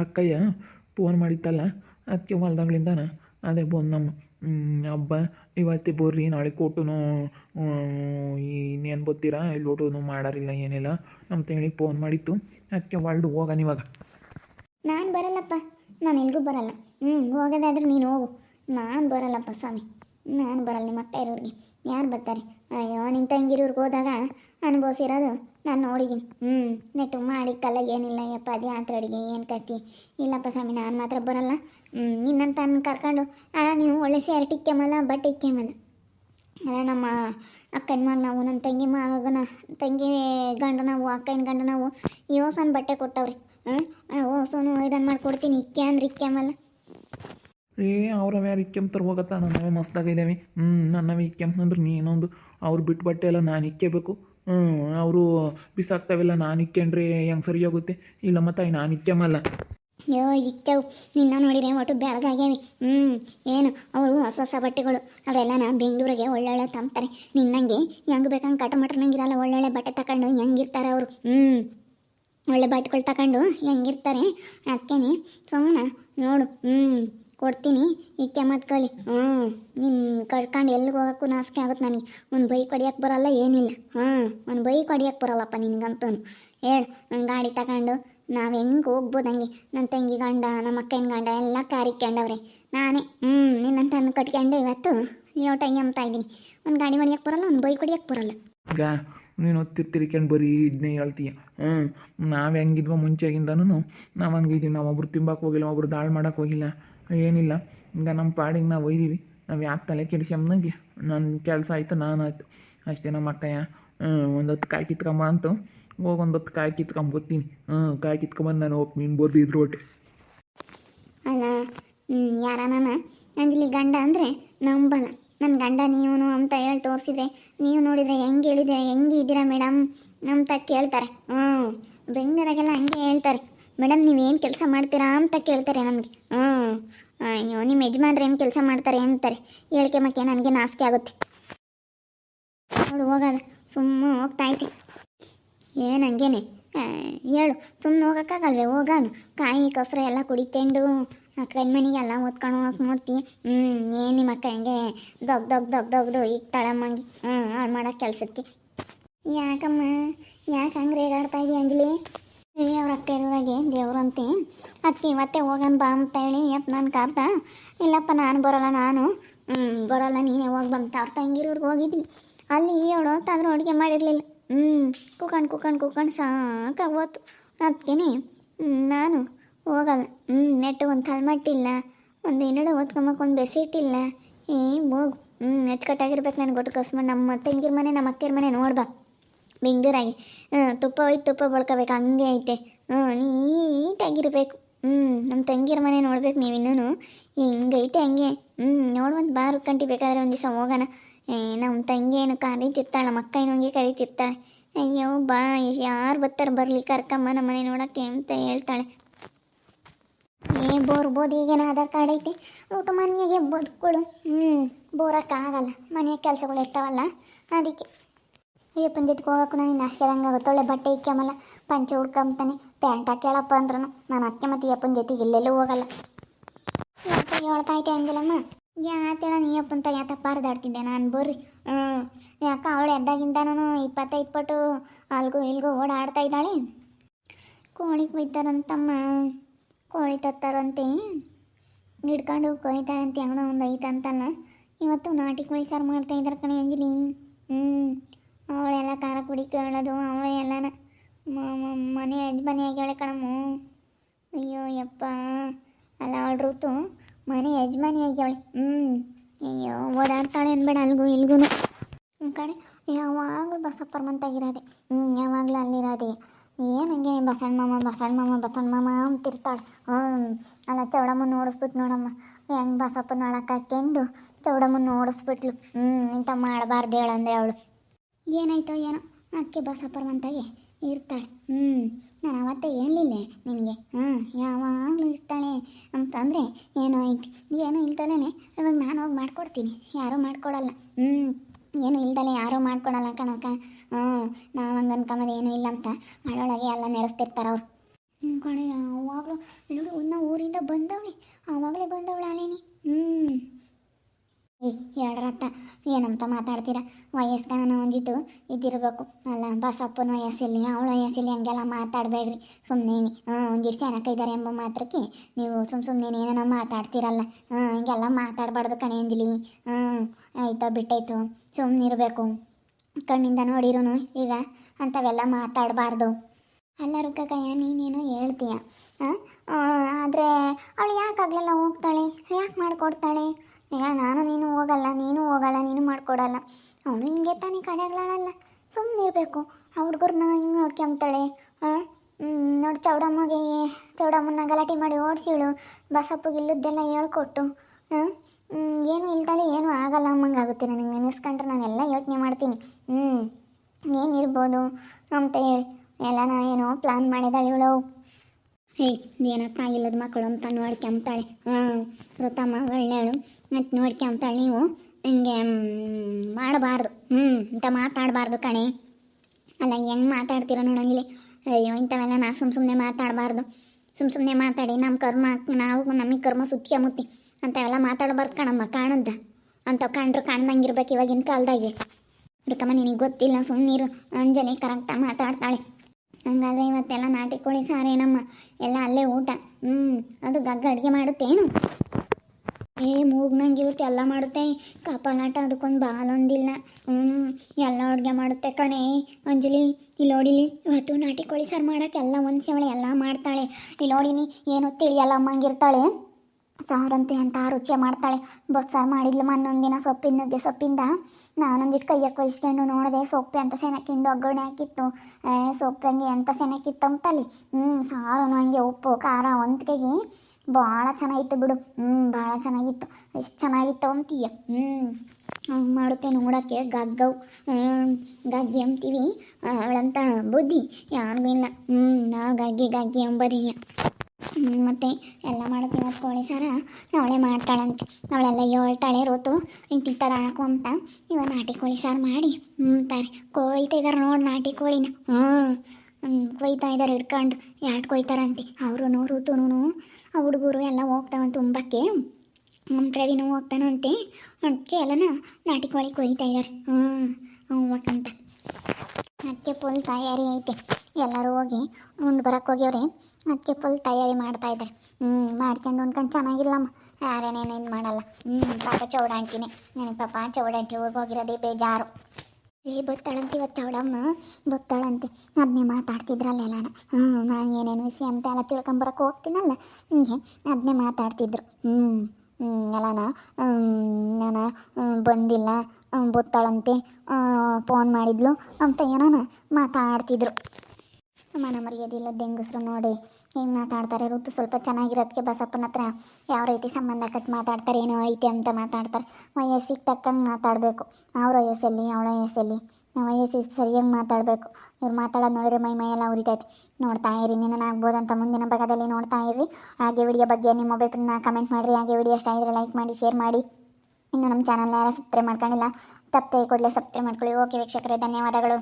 ಅಕ್ಕಯ್ಯ phone ಮಾಡಿತ್ತಲ್ಲ ಅದಕ್ಕೆ ಹೊಲ್ದಾಗ್ಲಿಂದ ಅದೇ ಬಂದು ನಮ್ಮ ಹಬ್ಬ. ಇವತ್ತು ಬರ್ರಿ, ನಾಳೆ ಕೊಟ್ಟುನು ಇನ್ನೇನು ಬರ್ತೀರಾ? ಇಲ್ಲಿ ಒಟ್ಟು ಮಾಡಾರಿಲ್ಲ, ಏನಿಲ್ಲ. ನಮ್ಮ ತಂಗಿಗೆ ಫೋನ್ ಮಾಡಿತ್ತು. ಅದಕ್ಕೆ ಹೊಲ್ಡು ಹೋಗನ್ ಇವಾಗ. ನಾನು ಬರಲ್ಲಪ್ಪ. ನಾನು ಎಲ್ಗೂ ಬರಲ್ಲ. ಹ್ಞೂ ಹೋಗೋದಾದ್ರೆ ನೀನು ಹೋಗು. ನಾನು ಬರಲ್ಲಪ್ಪ ಸ್ವಾಮಿ. ನಾನು ಬರಲ್ಲ, ನಿಮ್ಮ ಅಕ್ಕ ಇರೋರಿಗೆ. ಯಾರು ಬರ್ತಾರೆ? ಅಯ್ಯೋ ನಿಮ್ಮ ತಂಗಿರೋರ್ಗೆ ಹೋದಾಗ ಅನುಭವಿಸಿರೋದು ನಾನು ನೋಡಿದ್ದೀನಿ ಹ್ಞೂ ನೆಟ್ಟು ಮಾಡಿಕ್ಕಲ್ಲ ಏನಿಲ್ಲ ಯಪ್ಪ ಅದೇ ಆತ್ರ ಅಡುಗೆ ಏನು ಕತ್ತಿ? ಇಲ್ಲಪ್ಪ ಸ್ವಾಮಿ ನಾನು ಮಾತ್ರ ಬರಲ್ಲ. ಹ್ಞೂ ನಿನ್ನಂತ ಕರ್ಕೊಂಡು ಆ ನೀವು ಒಳ್ಳೆ ಸ್ಯಾರಿ ಟಿಕ್ಕೆಮಲ್ಲ ಬಟ್ಟೆ ಇಕ್ಕೆಮಲ್ಲ ಅಲ್ಲ. ನಮ್ಮ ಅಕ್ಕನ ಮಗ ನಾವು ನನ್ನ ತಂಗಿ ಮಗನ ತಂಗಿ ಗಂಡ ನಾವು ಅಕ್ಕನ ಗಂಡ ನಾವು ಈ ಹೊಸನ ಬಟ್ಟೆ ಕೊಟ್ಟವ್ರಿ. ಹ್ಞೂ ಹೊಸನು ಐರನ್ ಮಾಡ್ಕೊಡ್ತೀನಿ ಇಕ್ಕೆ ಅಂದ್ರೆ ಇಕ್ಕೆಮಲ್ಲ ಏ ಅವ್ರವ ಯಾರು ಇಕ್ಕೆಂಬ್ತಾರೆ ಹೋಗತ್ತ? ನನ್ನವೇ ಮಸ್ತಾಗಿದ್ದೇವೆ ಹ್ಞೂ ನನ್ನವೇ ಅಂದ್ರೆ ನೀನೊಂದು. ಅವ್ರು ಬಿಟ್ಟು ಬಟ್ಟೆ ಎಲ್ಲ ನಾನು ಇಕ್ಕೆಬೇಕು. ಅವರು ಬಿಸಾಕ್ತಾವೆಲ್ಲ ನಾನು ಇಕ್ಕೊಂಡ್ರೆ ಹೆಂಗೆ ಸರಿ ಹೋಗುತ್ತೆ? ಇಲ್ಲ ಮತ್ತೆ ನಾನು ಇಕ್ಕೆಮಲ್ಲ ಅಯ್ಯೋ ಇಕ್ಕವು ನಿನ್ನ ನೋಡಿದ್ರೆ ಒಟ್ಟು ಬೆಳಗಾಗ್ಯಾವೆ. ಹ್ಞೂ ಏನು, ಅವರು ಹೊಸ ಹೊಸ ಬಟ್ಟೆಗಳು. ಅವರೆಲ್ಲ ನಾ ಬೆಂಗಳೂರಿಗೆ ಒಳ್ಳೊಳ್ಳೆ ತಂಬ್ತಾರೆ. ನಿನ್ನಂಗೆ ಹೆಂಗೆ ಬೇಕಂಗೆ ಕಟ ಮಟನಂಗಿರಲ್ಲ ಒಳ್ಳೊಳ್ಳೆ ಬಟ್ಟೆ ತಗೊಂಡು ಹೆಂಗಿರ್ತಾರೆ ಅವರು? ಹ್ಞೂ ಒಳ್ಳೆ ಬಟ್ಟೆಗಳು ತಗೊಂಡು ಹೆಂಗಿರ್ತಾರೆ? ಅದಕ್ಕೇನೆ ಸುಮ್ಮನೆ ನೋಡು. ಹ್ಞೂ ಕೊಡ್ತೀನಿ. ಇಕ್ಕೆ ಕಳಿ. ಹ್ಞೂ ನಿನ್ನ ಕಳ್ಕೊಂಡು ಎಲ್ಲಿಗೆ ಹೋಗೋಕ್ಕೂ ನಾಸ್ಕೆ ಆಗುತ್ತೆ ನನಗೆ. ಒಂದು ಬೈಕ್ ಹೊಡಿಯಕ್ಕೆ ಬರಲ್ಲ, ಏನಿಲ್ಲ. ಹಾಂ ಒಂದು ಬೈಕ್ ಹೊಡಿಯಕ್ಕೆ ಬರಲ್ಲಪ್ಪ ನಿನಗಂತೂ ಹೇಳು ನನ್ನ ಗಾಡಿ ತಗೊಂಡು ನಾವು ಹೆಂಗೆ ಹೋಗ್ಬೋದು ಹಂಗೆ? ನನ್ನ ತಂಗಿ ಗಂಡ ನಮ್ಮ ಅಕ್ಕನ ಗಂಡ ಎಲ್ಲ ಕಾರಿಕೊಂಡವ್ರೆ ನಾನೇ, ಹ್ಞೂ ನಿನ್ನಂತ ಅನ್ನ ಕಟ್ಕೊಂಡು ಇವತ್ತು ಯಾವ ಟೈಮ್ ಅಂತ ಇದ್ದೀನಿ. ಒಂದು ಗಾಡಿ ಹೊಡಿಯೋಕ್ಕೆ ಬರಲ್ಲ, ಒಂದು ಬೈಕ್ ಹೊಡಿಯೋಕ್ಕೆ ಬರಲ್ಲ. ಈಗ ನೀನು ಒತ್ತಿ ತಿರ್ಕೊಂಡು ಬರೀ ಇದನ್ನೇ ಹೇಳ್ತೀಯ. ಹ್ಞೂ, ನಾವು ಹೆಂಗಿದ್ವೋ ಮುಂಚೆಗಿಂದನೂ ನಾವು ಹಂಗಿದ್ದೀವಿ ನಾವು ಒಬ್ರು ತಿಂಬಕ್ಕೆ ಹೋಗಿಲ್ಲ, ಒಬ್ರು ದಾಳು ಮಾಡೋಕ್ಕೆ ಹೋಗಿಲ್ಲ. ಏನಿಲ್ಲ. ಈಗ ನಮ್ಮ ಪಾಡಿಗೆ ನಾವು ಒಯ್ದೀವಿ. ನಾವು ಯಾಕೆ ತಲೆ ಕೆಡಿಸ್ಕೊಂಬಂಗೆ ನನ್ನ ಕೆಲಸ ಆಯಿತು ನಾನು ಆಯಿತು ಅಷ್ಟೇ ನಮ್ಮ ಅಕ್ಕಯ್ಯ ಹ್ಞೂ ಒಂದು ಹೊತ್ತು ಕಾಯಿ ಕಿತ್ಕೊಂಬ ಅಂತು. ಹೋಗಿ ಒಂದು ಹೊತ್ತು ಕಾಯಿ ಕಿತ್ಕೊಂಬರ್ತೀನಿ ಹ್ಞೂ ಕಾಯಿ ಕಿತ್ಕೊಂಬಂದು ನಾನು ಹೋಗಿ ಮೀನು ಬರ್ದಿದ್ರು ಒಟ್ಟು ಅಲ್ಲ ಯಾರ ನಾನು ಅಂಜಲಿ ಗಂಡ ಅಂದರೆ ನಂಬಲ್ಲ. ನನ್ನ ಗಂಡ ನೀವು ಅಂತ ಹೇಳಿ ತೋರಿಸಿದ್ರೆ, ನೀವು ನೋಡಿದರೆ ಹೆಂಗೆ ಹೇಳಿದೆ ಹೆಂಗೆ ಇದ್ದೀರಾ ಮೇಡಮ್ ಅಂತ ಕೇಳ್ತಾರೆ. ಹ್ಞೂ ಬೆಂಗಳೂರಾಗೆಲ್ಲ ಹಂಗೆ ಹೇಳ್ತಾರೆ. ಮೇಡಮ್, ನೀವೇನು ಕೆಲಸ ಮಾಡ್ತೀರಾ ಅಂತ ಕೇಳ್ತಾರೆ ನಮಗೆ. ಹ್ಞೂ ಅಯ್ಯೋ ನಿಮ್ಮ ಯಜಮಾನ್ರು ಏನು ಕೆಲಸ ಮಾಡ್ತಾರೆ ಅಂತಾರೆ. ಹೇಳಿಕೆ ಮಕ್ಕೆ, ನನಗೆ ನಾಸಿಕೆ ಆಗುತ್ತೆ. ನೋಡು, ಹೋಗದ. ಸುಮ್ಮನೆ ಹೋಗ್ತಾ ಐತಿ ಏನು ಹಂಗೇನೆ? ಹೇಳು. ಸುಮ್ಮನೆ ಹೋಗೋಕ್ಕಾಗಲ್ವೇ? ಹೋಗಾನು. ಕಾಯಿ ಕಸ್ರ ಎಲ್ಲ ಕುಡಿಕೊಂಡು ಅಕ್ಕನ ಮನೆಗೆಲ್ಲ ಓದ್ಕೊಂಡು ಹೋಗಕ್ಕೆ ನೋಡ್ತೀವಿ ಹ್ಞೂ ಏನು ನಿಮ್ಮ ಅಕ್ಕ ಹೆಂಗೆ ದೊಗ್ ದೊಗ್ ದೊಗ್ ದೊಗ್ದು ಈಗ ತಳಮ್ಮಂಗೆ ಹ್ಞೂ ಹಾಳು ಮಾಡೋ ಕೆಲಸಕ್ಕೆ. ಯಾಕಮ್ಮ? ಯಾಕೆ ಹಂಗೆ ರೇಗಾಡ್ತಾ ಇದೀಯ ಅಂಜಲಿ? ಇರೋರಾಗೆ ದೇವ್ರಂತೆ. ಅದಕ್ಕೆ ಇವತ್ತೇ ಹೋಗೋಣ ಬಾ ಅಂತ ಹೇಳಿ ಯಪ್ಪ ನಾನು ಕಾರ್ದ ಇಲ್ಲಪ್ಪ, ನಾನು ಬರೋಲ್ಲ ನಾನು. ಬರೋಲ್ಲ, ನೀನೇ ಹೋಗಿ ಬಂತ ಅವ್ರ ತಂಗಿರೂರ್ಗೆ ಹೋಗಿದ್ವಿ. ಅಲ್ಲಿ ಏಳು ಹೊತ್ತಾದ್ರೂ ಅಡುಗೆ ಮಾಡಿರಲಿಲ್ಲ. ಹ್ಞೂ ಕುಕ್ಕಂಡು ಕುಕಂಡು ಕುಕಂಡು ಸಾಕಾಗೋತು. ಅದಕ್ಕೇನೆ ನಾನು ಹೋಗಲ್ಲ. ಹ್ಞೂ ನೆಟ್ಟು ಒಂದು ತಲೆಮಟ್ಟಿಲ್ಲ. ಒಂದು ಇನ್ನಡೆ ಓದ್ಕೊಂಬಕ್ಕೆ ಒಂದು ಬೆಸಿಟ್ಟಿಲ್ಲ ಏ ಹೋಗು. ಹ್ಞೂ ಅಚ್ಚುಕಟ್ಟಾಗಿರ್ಬೇಕು ನನಗೆ ಒಟ್ಟು ಕಸ್ಕೊಂಡು ನಮ್ಮ ತಂಗಿರ ಮನೆ ನಮ್ಮ ಅಕ್ಕಿರ ಮನೆ ನೋಡ್ದ ಬೆಂಗಳೂರಾಗಿ. ತುಪ್ಪ ಹೋಯ್ತು ತುಪ್ಪ ಬಳ್ಕೋಬೇಕು. ಹಂಗೆ ಐತೆ. ಹ್ಞೂ, ನೀಟಾಗಿರಬೇಕು. ಹ್ಞೂ, ನಮ್ಮ ತಂಗಿರ ಮನೆ ನೋಡ್ಬೇಕು ನೀವು ಇನ್ನೂ ಹಿಂಗೈತೆ ಹಂಗೆ. ಹ್ಞೂ ನೋಡುವಂತ ಬಾರು ಕಂಟಿ ಬೇಕಾದ್ರೆ ಒಂದು ದಿವಸ ಹೋಗೋಣ. ಏ, ನಮ್ಮ ತಂಗಿ ಏನು ಕರೀತಿರ್ತಾಳೆ ಏನು ಹಂಗೆ ಕರೀತಿರ್ತಾಳೆ. ಅಯ್ಯೋ, ಬಾ, ಯಾರು ಬರ್ತಾರೆ ಬರಲಿ ಕರ್ಕಮ್ಮ ನಮ್ಮ ಮನೆ ನೋಡೋಕ್ಕೆ ಅಂತ ಹೇಳ್ತಾಳೆ. ಏ ಬೋರ್ಬೋದು ಈಗೇನು ಆಧಾರ್ ಕಾರ್ಡ್ ಐತಿ. ಊಟ ಮನೆಯಾಗೆ ಬದುಕೊಳ್ಳು ಹ್ಞೂ ಬೋರಕ್ಕಾಗಲ್ಲ ಮನೆಯ ಕೆಲಸಗಳು ಇರ್ತಾವಲ್ಲ, ಅದಕ್ಕೆ. ಅಯ್ಯಪ್ಪನ ಜೊತೆಗೆ ಹೋಗೋಕ್ಕೂ ನನಗೆ ನಾಸ್ಕೆದಂಗೆ ಆಗುತ್ತೆ. ಒಳ್ಳೆ ಬಟ್ಟೆ ಇಕ್ಕಮಲ್ಲ ಪಂಚೆ ಉಡ್ಕೊಂತಾನೆ ಪ್ಯಾಂಟ್ ಹಾಕ್ಯಾಳಪ್ಪ ಅಂದ್ರೂ ನಾನು ಅತ್ತೆ ಮತ್ತು ಅಪ್ಪನ ಜೊತೆಗೆ ಎಲ್ಲೆಲ್ಲೂ ಹೋಗಲ್ಲ. ಯಾಕೆ ಹೇಳ್ತಾ ಐತೆ ಅಂದಿಲ್ಲಮ್ಮ ಯಾತೇಳ ನೀ ಅಪ್ಪನ ತಗ ಯಾತಪ್ಪ ಹರಿದಾಡ್ತಿದ್ದೆ? ನಾನು ಬರ್ರಿ. ಹ್ಞೂ ಯಾಕ ಅವಳು ಎದ್ದಾಗಿಂದನೂ ಇಪ್ಪತ್ತೈದು ಪಟ್ಟು ಅಲ್ಗೂ ಇಲ್ಗೂ ಓಡಾಡ್ತಾ ಇದ್ದಾಳೆ? ಕೋಳಿಗೆ ಒಯ್ತಾರಂತಮ್ಮ ಕೋಳಿ ತತ್ತಾರಂತೆ. ಹಿಡ್ಕೊಂಡು ಕೊಯ್ತಾರಂತೆ ಅವನ ಒಂದು ಐತಂತಲ್ಲ ಇವತ್ತು ನಾಟಿ ಕೋಳಿ ಸಾರು ಮಾಡ್ತಾ ಇದ್ದಾರೆ ಕಣೆ ಅಂಜಲಿ. ಹ್ಞೂ ಅವಳೆಲ್ಲ ಖಾರ ಕುಡಿ ಕೇಳೋದು, ಅವಳೆ ಎಲ್ಲನ ಮನೆ ಯಜಮಾನಿ ಆಗ್ಯಾಳೆ ಕಣಮ್ಮ. ಅಯ್ಯೋ, ಯಪ್ಪ. ಅಲ್ಲ, ಅವಳು ಮನೆ ಯಜಮಾನಿ ಆಗ್ಯಾವಳೆ ಹ್ಞೂ ಅಯ್ಯೋ ಓಡಾಡ್ತಾಳೆ ಅನ್ಬೇಡ ಅಲ್ಗೂ ಇಲ್ಗೂ ಕಡೆ ಯಾವಾಗಲೂ ಬಸಪ್ಪರ ಮಂತಾಗಿರೋದೆ. ಹ್ಞೂ ಯಾವಾಗಲೂ ಅಲ್ಲಿರೋದೆ. ಏನು ಹಂಗೆ ಬಸಣ್ಣ ಮಾಮ ಬಸಣ್ಣ ಮಾಮ ಬಸಣ್ಣ ಮಾಮ ಅಂತಿರ್ತಾಳೆ. ಹ್ಞೂ ಅಲ್ಲ ಚೌಡಮ್ಮನ ನೋಡಿಸ್ಬಿಟ್ಟು ನೋಡಮ್ಮ. ಹೆಂಗೆ ಬಸಪ್ಪನ ಒಳಕ್ಕೆ ಹಾಕ್ಕೊಂಡು ಚೌಡಮ್ಮನ ನೋಡಿಸ್ಬಿಟ್ಲು. ಹ್ಞೂ ಇಂಥ ಮಾಡಬಾರ್ದು ಹೇಳಂದ್ರೆ ಅವಳು. ಏನಾಯ್ತೋ ಏನೋ. ಅದಕ್ಕೆ ಬಸಪ್ಪರ ಮಂತಾಗೆ. ಇರ್ತಾಳೆ. ಹ್ಞೂ ನಾನು ಅವತ್ತೇ ಹೇಳಿಲ್ಲ ನಿನಗೆ. ಹಾಂ, ಯಾವಾಗಲೂ ಇರ್ತಾಳೆ ಅಂತಂದರೆ ಏನೋ ಐತಿ ಏನೋ ಇಲ್ದಲೇ ಇವಾಗ ನಾನು ಹೋಗಿ ಮಾಡ್ಕೊಡ್ತೀನಿ. ಯಾರೂ ಮಾಡ್ಕೊಡಲ್ಲ. ಹ್ಞೂ ಏನೂ ಇಲ್ದಲೇ ಯಾರೂ ಮಾಡ್ಕೊಡಲ್ಲ ಕಣಕ್ಕ. ಹ್ಞೂ ನಾವು ಹಂಗೆ ಅನ್ಕೊಂಬೋದು ಏನೂ ಇಲ್ಲ ಅಂತ ಮಳೊಳಗೆ ಎಲ್ಲ ನಡೆಸ್ತಿರ್ತಾರೆ ಅವ್ರು. ಹ್ಞೂ ಕಣೆ, ಯಾವಾಗಲೂ ಎಲ್ಲರೂ ಊರಿಂದ ಬಂದವಳೆ. ಆವಾಗಲೇ ಬಂದವಳೆ ಅಲೇನಿ ಹ್ಞೂ ಏ, ಹೇಳ್ರತ್ತ, ಏನಂತ ಮಾತಾಡ್ತೀರಾ? ವಯಸ್ಕನ ಒಂದಿಟ್ಟು ಇದಿರಬೇಕು ಅಲ್ಲ, ಬಸಪ್ಪನ ವಯಸ್ಸಿಲ್ಲಿ, ಅವಳ ವಯಸ್ಸಿಲ್ಲಿ ಹಂಗೆಲ್ಲ ಮಾತಾಡಬೇಡ್ರಿ. ಸುಮ್ಮನೆ ಹಾಂ ಒಂದಿಟ್ಟು ಇದ್ದಾರೆ ಎಂಬ ಮಾತ್ರಕ್ಕೆ ನೀವು ಸುಮ್ಮ ಸುಮ್ಮನೆ ಏನೇನೋ ಮಾತಾಡ್ತೀರಲ್ಲ. ಹಾಂ ಹಿಂಗೆಲ್ಲ ಮಾತಾಡಬಾರ್ದು ಕಣೆ ಅಂಜಲಿ. ಹಾಂ ಆಯ್ತು ಬಿಟ್ಟಾಯ್ತು ಸುಮ್ಮನಿರಬೇಕು ಕಣ್ಣಿಂದ ನೋಡಿರುನು ಈಗ ಅಂಥವೆಲ್ಲ ಮಾತಾಡಬಾರ್ದು. ಅಲ್ಲ ರುಕ್ಕಯ್ಯ ನೀನೇನೋ ಹೇಳ್ತೀಯ? ಆದರೆ ಅವಳು ಯಾಕೆ ಆಗ್ಲೆಲ್ಲ ಹೋಗ್ತಾಳೆ? ಯಾಕೆ ಮಾಡಿಕೊಡ್ತಾಳೆ? ಈಗ ನಾನು ನೀನು ಹೋಗಲ್ಲ ನೀನು ಹೋಗಲ್ಲ, ನೀನು ಮಾಡಿಕೊಡಲ್ಲ. ಅವನು ಹಿಂಗೆ ತಾನೇ ಕಡೆಗಳಲ್ಲ ಸುಮ್ಮನೆ ಇರಬೇಕು. ಆ ಹುಡುಗರನ್ನ ಹಿಂಗೆ ನೋಡ್ಕೊಂಬ್ತಾಳೆ ಹಾಂ ನೋಡಿ ಚೌಡಮ್ಮಗೆ ಚೌಡಮ್ಮನ ಗಲಾಟೆ ಮಾಡಿ ಓಡಿಸಿಳು. ಬಸಪ್ಪಗೆ ಇಲ್ಲದ್ದೆಲ್ಲ ಹೇಳ್ಕೊಟ್ಟು. ಹಾಂ ಏನು ಇಲ್ದಲೆ ಏನೂ ಆಗಲ್ಲ ಅಮ್ಮಂಗೆ ಆಗುತ್ತೆ ನನಗೆ. ನೆನೆಸ್ಕೊಂಡ್ರೆ ನಾನೆಲ್ಲ ಯೋಚನೆ ಮಾಡ್ತೀನಿ. ಹ್ಞೂ ಏನಿರ್ಬೋದು ಅಂತ ಹೇಳಿ. ಎಲ್ಲ ನಾ ಏನೋ ಪ್ಲ್ಯಾನ್ ಮಾಡಿದಾಳೆ ಇವಳು. ಹೇ ಏನಪ್ಪ, ಇಲ್ಲದ ಮಕ್ಕಳು ಅಂತ ನೋಡ್ಕೊಂಬ್ತಾಳೆ ಹಾಂ ಋತಮ್ಮ ಒಳ್ಳೆಯಳು. ಮತ್ತು ನೋಡ್ಕೊಂತಾಳೆ ನೀವು. ಹಿಂಗೆ ಮಾಡಬಾರ್ದು. ಹ್ಞೂ ಅಂತ ಮಾತಾಡಬಾರ್ದು ಕಣೆ. ಅಲ್ಲ, ಹೆಂಗೆ ಮಾತಾಡ್ತೀರ ನೋಡಂಗಿಲ್ಲ. ಅಯ್ಯೋ, ಇಂಥವೆಲ್ಲ ನಾ ಸುಮ್ಮ ಸುಮ್ಮನೆ ಮಾತಾಡಬಾರ್ದು. ಸುಮ್ಮ ಸುಮ್ಮನೆ ಮಾತಾಡಿ ನಮ್ಮ ಕರ್ಮ, ನಾವು ನಮಗೆ ಕರ್ಮ ಸುತ್ತಿ ಮುತ್ತಿ ಅಂಥವೆಲ್ಲ ಮಾತಾಡಬಾರ್ದು ಕಣಮ್ಮ ಕಾಣಂತ ಅಂತ ಕಂಡ್ರು ಕಾಣ್ದಂಗಿರ್ಬೇಕು ಇವಾಗಿನ ಕಾಲದಾಗೆ. ರುಕಮ್ಮ ನಿನಗೆ ಗೊತ್ತಿಲ್ಲ ಸುಮ್ಮನಿರು ಅಂಜಲಿ ಕರೆಕ್ಟಾಗಿ ಮಾತಾಡ್ತಾಳೆ. ಹಂಗಾದ್ರೆ ಇವತ್ತೆಲ್ಲ ನಾಟಿ ಕೋಳಿ ಸಾರೇನಮ್ಮ? ಎಲ್ಲ ಅಲ್ಲೇ ಊಟ. ಹ್ಞೂ ಅದು ಗಗ್ಗ ಅಡುಗೆ ಮಾಡುತ್ತೇನು? ಏ ಮೂಗ್ನಂಗಿರುತ್ತೆ ಎಲ್ಲ ಮಾಡುತ್ತೆ. ಕಪಾಲಾಟ ಅದಕ್ಕೊಂದು ಬಾಲೊಂದಿಲ್ಲ ಹ್ಞೂ ಎಲ್ಲ ಅಡುಗೆ ಮಾಡುತ್ತೆ ಕಣೆ. ಅಂಜಲಿ ಇಲ್ಲೋಡಿಲಿ ಇವತ್ತು ನಾಟಿ ಕೋಳಿ ಸಾರು ಮಾಡೋಕ್ಕೆ ಎಲ್ಲ ಒಂದ್ಸವಳೆ ಎಲ್ಲ ಮಾಡ್ತಾಳೆ. ಇಲ್ಲೋಡಿನಿ ಏನು ತಿಳಿಯಲ್ಲ ಅಮ್ಮಂಗಿರ್ತಾಳೆ ಸಾರಂತೆ ಅಂತ ರುಚಿ ಮಾಡ್ತಾಳೆ. ಬಸ್ಸಾರು ಮಾಡಿದ್ಲು ದಿನ ಸೊಪ್ಪಿನ ನುಗ್ಗೆ ಸೊಪ್ಪಿಂದ. ನಾನೊಂದಿಟ್ಟು ಕೈಯ ವಹಿಸ್ಕೊಂಡು ನೋಡಿದೆ, ಸೊಪ್ಪೆ ಅಂತ ಸೆನಕ್ಕಿಂಡು ಒಗ್ಗರಣೆ ಹಾಕಿತ್ತು. ಸೊಪ್ಪಂಗೆ ಅಂತ ಸೆನಕ್ಕಿತ್ತು ಅಂತಲ್ಲಿ ಹ್ಞೂ ಸಾರು ಹಂಗೆ ಉಪ್ಪು, ಖಾರ, ಒಂದ್ಕೆಗೆ. ಭಾಳ ಚೆನ್ನಾಗಿತ್ತು ಬಿಡು. ಹ್ಞೂ ಭಾಳ ಚೆನ್ನಾಗಿತ್ತು. ಎಷ್ಟು ಚೆನ್ನಾಗಿತ್ತು ಅಂತೀಯ? ಹ್ಞೂ ಹಂಗೆ ಮಾಡುತ್ತೆ ನೋಡೋಕ್ಕೆ ಗಗ್ಗವು. ಗಗ್ಗಿ ಅಂತೀವಿ. ಅವಳಂತ ಬುದ್ಧಿ ಯಾರಿಗೂ ಇಲ್ಲ. ಹ್ಞೂ ನಾವು ಗಗ್ಗಿ ಗಗ್ಗಿ ಅಂಬದೀಯ ಮತ್ತು ಎಲ್ಲ ಮಾಡುತ್ತೆ ಇವತ್ತು ಕೋಳಿ ಸಾರ ಅವಳೇ ಮಾಡ್ತಾಳಂತೆ. ಅವಳೆಲ್ಲ ಹೇಳ್ತಾಳೆ ರೋತು, ಹಿಂಗೆ ತಿಂತದ ಹಾಕು ಅಂತ. ಇವ ನಾಟಿ ಕೋಳಿ ಸಾರು ಮಾಡಿ ಹ್ಞೂ ತಾರೆ, ಕೊಯ್ತಾ ನೋಡಿ ನಾಟಿ ಕೋಳಿನ. ಹ್ಞೂ ಕೊಯ್ತಾ ಇದ್ದಾರೆ ಹಿಡ್ಕೊಂಡು ಯಾಟ್ ಕೊಯ್ತಾರಂತೆ. ಅವರು ಋತುನು ಆ ಹುಡುಗರು ಎಲ್ಲ ಹೋಗ್ತಾವಂತ ತುಂಬಕ್ಕೆ ನಮ್ಮ ಪ್ರವೀನು ಹೋಗ್ತಾನಂತೆ. ಅದಕ್ಕೆ ಎಲ್ಲನ ನಾಟಿ ಕೋಳಿ ಕೊಯ್ತಾ ಇದ್ದಾರೆ ಹ್ಞೂ ಹೋಗ್ಬೇಕಂತ ಅದಕ್ಕೆ ಫುಲ್ ತಯಾರಿ ಐತೆ. ಎಲ್ಲರೂ ಹೋಗಿ ಉಂಡು ಬರಕ್ಕೆ ಹೋಗ್ಯವ್ರೆ. ಅದಕ್ಕೆ ಫುಲ್ ತಯಾರಿ ಮಾಡ್ತಾ ಇದ್ದಾರೆ. ಹ್ಞೂ ಮಾಡ್ಕೊಂಡು ಉಂಡ್ಕೊಂಡು ಚೆನ್ನಾಗಿಲ್ಲಮ್ಮ. ಯಾರೇನೇನು ಇದು ಮಾಡಲ್ಲ. ಹ್ಞೂ ಪಾಪ ಚೌಡಾಂಟಿನೇ. ನನಗೆ ಪಾಪ ಚೌಡಾಂಟಿ ಹೋಗೋಗಿರೋದೇ ಬೇಜಾರು. ಏ, ಬತ್ತಾಳಂತೆ ಇವತ್ತು ಚೌಡಮ್ಮ ಬತ್ತಾಳಂತೆ. ಅದನ್ನೇ ಮಾತಾಡ್ತಿದ್ರಲ್ಲ ಎಲ್ಲ ಹ್ಞೂ ನಾನು ಏನೇನು ವಿಷಯ ಅಂತ ಎಲ್ಲ ತಿಳ್ಕೊಂಬರಕ್ಕೆ ಹೋಗ್ತೀನಲ್ಲ. ಹಿಂಗೆ ಅದನ್ನೇ ಮಾತಾಡ್ತಿದ್ರು. ಹ್ಞೂ ಹ್ಞೂ ಎಲ್ಲಾನ ನಾನು ಬಂದಿಲ್ಲ. ಬತ್ತಾಳಂತೆ ಫೋನ್ ಮಾಡಿದ್ಲು. ಅಂತ ಏನಾನ ಮಾತಾಡ್ತಿದ್ರು. ಮನ ಮರ್ಯಾದಿಲ್ಲ ಹೆಂಗಸ್ರು ನೋಡಿ. ಹೆಂಗೆ ಮಾತಾಡ್ತಾರೆ? ಋತು ಸ್ವಲ್ಪ ಚೆನ್ನಾಗಿರೋದಕ್ಕೆ ಬಸಪ್ಪನ ಹತ್ರ ಯಾವ ರೀತಿ ಸಂಬಂಧ ಕಟ್ ಮಾತಾಡ್ತಾರೆ, ಏನೋ ಐತೆ ಅಂತ ಮಾತಾಡ್ತಾರೆ. ವಯಸ್ಸಿಗೆ ತಕ್ಕಂಗೆ ಮಾತಾಡಬೇಕು. ಅವ್ರ ವಯಸ್ಸಲ್ಲಿ, ಅವಳ ವಯಸ್ಸಲ್ಲಿ. ವಯಸ್ಸಿಗೆ ಸರಿಯಾಗಿ ಮಾತಾಡಬೇಕು. ಇವ್ರು ಮಾತಾಡೋದು ನೋಡಿದ್ರೆ ಮೈ ಮೈಯೆಲ್ಲ ಉರಿತೈತೆ. ನೋಡ್ತಾ ಇರಿ ಆಗ್ಬೋದಂತ ಮುಂದಿನ ಭಾಗದಲ್ಲಿ ನೋಡ್ತಾ ಇರಿ ಹಾಗೆ ವಿಡಿಯೋ ಬಗ್ಗೆ ನಿಮ್ಮ ಮೊಬೈಲ್ನ ಕಮೆಂಟ್ ಮಾಡಿರಿ. ಹಾಗೆ ವಿಡಿಯೋ ಇಷ್ಟ ಆಗಿದ್ರೆ ಲೈಕ್ ಮಾಡಿ ಶೇರ್ ಮಾಡಿ. ಇನ್ನು ನಮ್ಮ ಚಾನಲ್ನ ಯಾರು ಸಬ್ಸ್ಕ್ರೈಬ್ ಮಾಡ್ಕೊಂಡಿಲ್ಲ ತಪ್ಪದೆ ಕೂಡಲೇ ಸಬ್ಸ್ಕ್ರೈಬ್ ಮಾಡ್ಕೊಳ್ಳಿ. ಓಕೆ ವೀಕ್ಷಕರೇ ಧನ್ಯವಾದಗಳು.